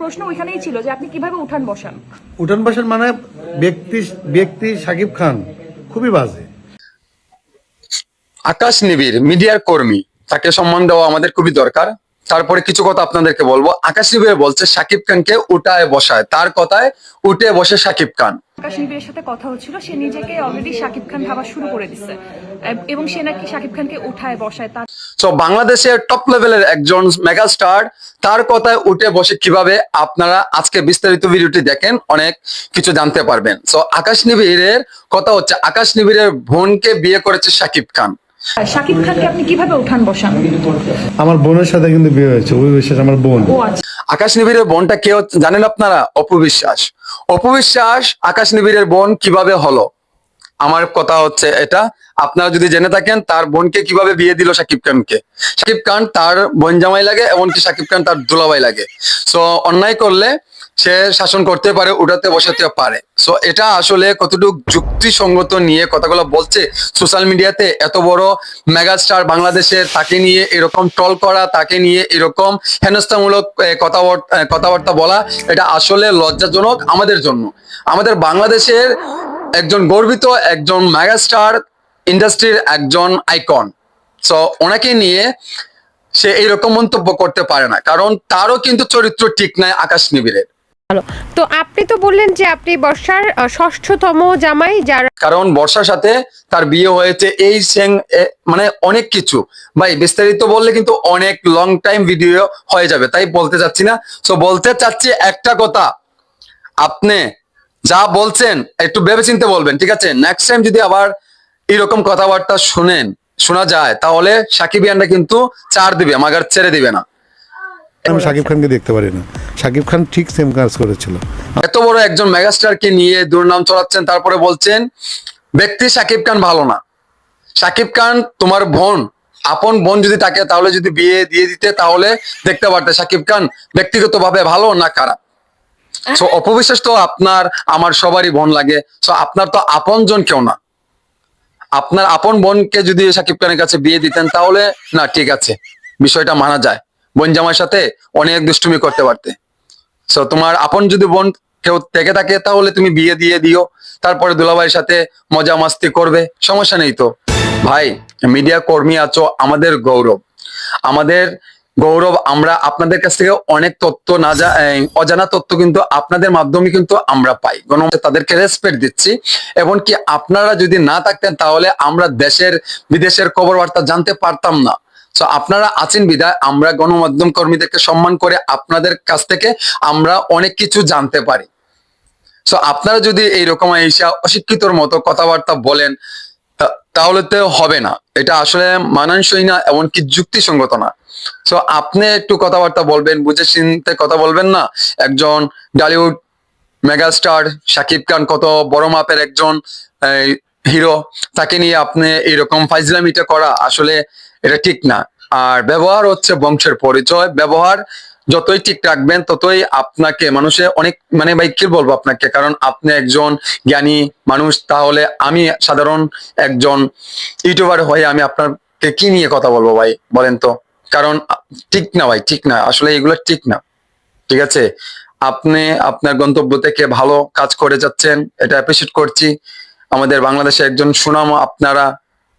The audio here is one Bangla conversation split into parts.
প্রশ্ন ওইখানেই ছিল যে আপনি কীভাবে উঠান বসান? উঠান বসান মানে ব্যক্তি ব্যক্তি সাকিব খান খুবই বাজে। আকাশ নিবিড় মিডিয়ার কর্মী তাকে সম্মান দেওয়া আমাদের খুবই দরকার। তারপরে কিছু কথা আপনাদেরকে বলব। আকাশ নিবিড় বলছে সাকিব খানকে উঠায় বসায়। তার কথায় উঠে বসে সাকিব খান। আকাশ নিবিড়ের সাথে কথা হচ্ছিল সে নিজেকে অলরেডি শাকিব খান ভাবা শুরু করে দিচ্ছে এব- সে নাকি শাকিব খানকে উঠায় বসায়। তার তো বাংলাদেশের টপ লেভেলের একজন মেগা স্টার তার কথায় উঠে বসে কীভাবে আপনারা আজকে বিস্তারিত ভিডিওটি দেখেন অনেক কিছু জানতে পারবেন। তো আকাশ নিবিড়ের কথা হচ্ছে আকাশ নিবিড়ের বোনকে বিয়ে করেছে সাকিব খান। শাকিব খানকে আপনি কীভাবে উঠান বসান? আমার বোনের সাথে কিন্তু বিয়ে হয়েছে ওই বিশ্বাস আমার বোন। ও আচ্ছা। আকাশ নিবিড়ের বোনটা কে হচ্ছে জানেন আপনারা? অপবিশ্বাস অপবিশ্বাস আকাশ নিবিড়ের বোন কীভাবে হলো? আমার কথা হচ্ছে এটা আপনারা যদি জেনে থাকেন তার বোনকে কীভাবে বিয়ে দিল সাকিব খানকে? সাকিব খান তার বোন জামাই লাগে এমনকি সাকিব খান তার দুলাভাই লাগে। সো অন্যায় করলে সে শাসন করতে পারে উঠাতে বসাতে পারে। সো এটা আসলে কতটুকু যুক্তিসঙ্গত নিয়ে কথাগুলো বলছে সোশ্যাল মিডিয়াতে এত বড় মেগাস্টার বাংলাদেশের তাকে নিয়ে এরকম ট্রল করা, তাকে নিয়ে এরকম হেনস্থামূলক কথাবার্তা কথাবার্তা বলা, এটা আসলে লজ্জাজনক আমাদের জন্য। আমাদের বাংলাদেশের একজন গর্বিত একজন মেগাস্টার ইন্ডাস্ট্রির একজন আইকন সো ওনাকে নিয়ে সে এইরকম মন্তব্য করতে পারে না, কারণ তারও কিন্তু চরিত্র ঠিক নাই আকাশ নিবিড়ের। ভালো। তো আপনি তো বললেন যে আপনি বর্ষার ষষ্ঠতম জামাই, যার কারণ বর্ষার সাথে তার বিয়ে হয়েছে এই সেং মানে অনেক কিছু। ভাই, বিস্তারিত বললে কিন্তু অনেক লং টাইম ভিডিও হয়ে যাবে, তাই বলতে চাচ্ছি না। সো বলতে চাচ্ছি একটা কথা। আপনি যা বলছেন, একটু ভেবেচিন্তে বলবেন, ঠিক আছে? নেক্সট টাইম যদি আবার এরকম কথাবার্তা শুনেন, শোনা যায়, তাহলে সাকিবিয়ানরা কিন্তু চার দিবে, মাগার ছেড়ে দিবে না। আমি সাকিব খানকে দেখতে পারি না সাকিব খান ঠিক সেম কাজ করেছিল। এত বড় একজন মেগাস্টারকে নিয়ে দুর্নাম চড়াচ্ছেন তারপরে বলছেন ব্যক্তি সাকিব খান ভালো না। সাকিব খান তোমার বোন আপন বোন যদি থাকে তাহলে যদি বিয়ে দিয়ে দিতে তাহলে দেখতে পারতে সাকিব খান ব্যক্তিগতভাবে ভালো না খারাপ? সো অপবিশ্বাস তো আপনার আমার সবারই বোন লাগে। সো আপনার তো আপন জন কেউ না। আপনার আপন বোনকে যদি সাকিব খানের কাছে বিয়ে দিতেন তাহলে না ঠিক আছে। বিষয়টা মানা যায়। বোন জামার সাথে অনেক দুষ্টুমি করতে পারতে। সো তোমার আপন যদি বোন কেউ থেকে থাকে, তাহলে তুমি বিয়ে দিয়ে দিও। তারপরে দুলাভাইয়ের সাথে মজা মাস্তি করবে, সমস্যা নেই তো। ভাই মিডিয়া কর্মী আছো, আমাদের গৌরব। আমাদের গৌরব, আমরা আপনাদের কাছ থেকে অনেক তথ্য না অজানা তথ্য কিন্তু আপনাদের মাধ্যমে কিন্তু আমরা পাই। গণমাধ্যমে তাদেরকে রেসপেক্ট দিচ্ছি। এমনকি আপনারা যদি না থাকতেন, তাহলে আমরা দেশের, বিদেশের খবর বার্তা জানতে পারতাম না। তো আপনারা আছেন বিদায় আমরা গণমাধ্যম কর্মীদেরকে সম্মান করে আপনাদের কাছ থেকে আমরা অনেক কিছু জানতে পারি। সো আপনারা যদি এইরকম এসা অশিক্ষিতর মতো কথাবার্তা বলেন তাহলে তো হবে না। এটা আসলে মানানসই না, এমনকি যুক্তিসঙ্গত না। সো আপনি একটু কথাবার্তা বলবেন, বুঝে চিনতে কথা বলবেন না। একজন ডালিউড মেগাস্টার শাকিব খান কত বড় মাপের একজন হিরো তাকে নিয়ে আপনি এরকম ফাইজলামিটা করা আসলে এটা ঠিক না। আর ব্যবহার হচ্ছে বংশের পরিচয়। ব্যবহার যতই ঠিক রাখবেন, ততই আপনাকে মানুষে অনেক মানে ভাই কি বলব আপনাকে? কারণ আপনি একজন জ্ঞানী মানুষ, তাহলে আমি সাধারণ একজন ইউটিউবার হয়ে আমি আপনাকে কি নিয়ে কথা বলব ভাই? বলেন তো। কারণ ঠিক না ভাই, ঠিক না। আসলে এগুলো ঠিক না। ঠিক আছে? আপনি আপনার গন্তব্য থেকে ভালো কাজ করে যাচ্ছেন, এটা অ্যাপ্রিসিয়েট করছি। আমাদের বাংলাদেশে একজন সুনাম আপনারা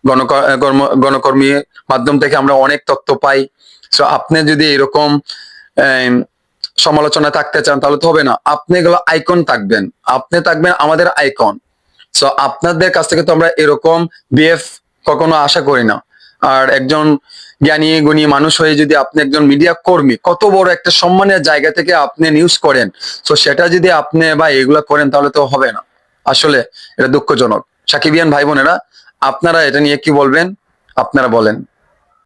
গণক- গণ- গণকর্মী মাধ্যম থেকে আমরা অনেক তথ্য পাই। সো আপনি যদি এরকম সমালোচনা থাকতে চান, তাহলে তো হবে না। আপনি এগুলো আইকন থাকবেন। আপনি থাকবেন আমাদের আইকন সো আপনাদের কাছ থেকে তো আমরা এরকম বিএফ কখনো আশা করি না। আর একজন জ্ঞানী, গুণী মানুষ হয়ে যদি আপনি একজন মিডিয়া কর্মী, কত বড় একটা সম্মানের জায়গা থেকে আপনি নিউজ করেন। তো সেটা যদি আপনি বা এগুলা করেন, তাহলে তো হবে না। আসলে এটা দুঃখজনক। সাকিবিয়ান ভাই বোনেরা আপনারা এটা নিয়ে কি বলবেন? আপনারা বলেন।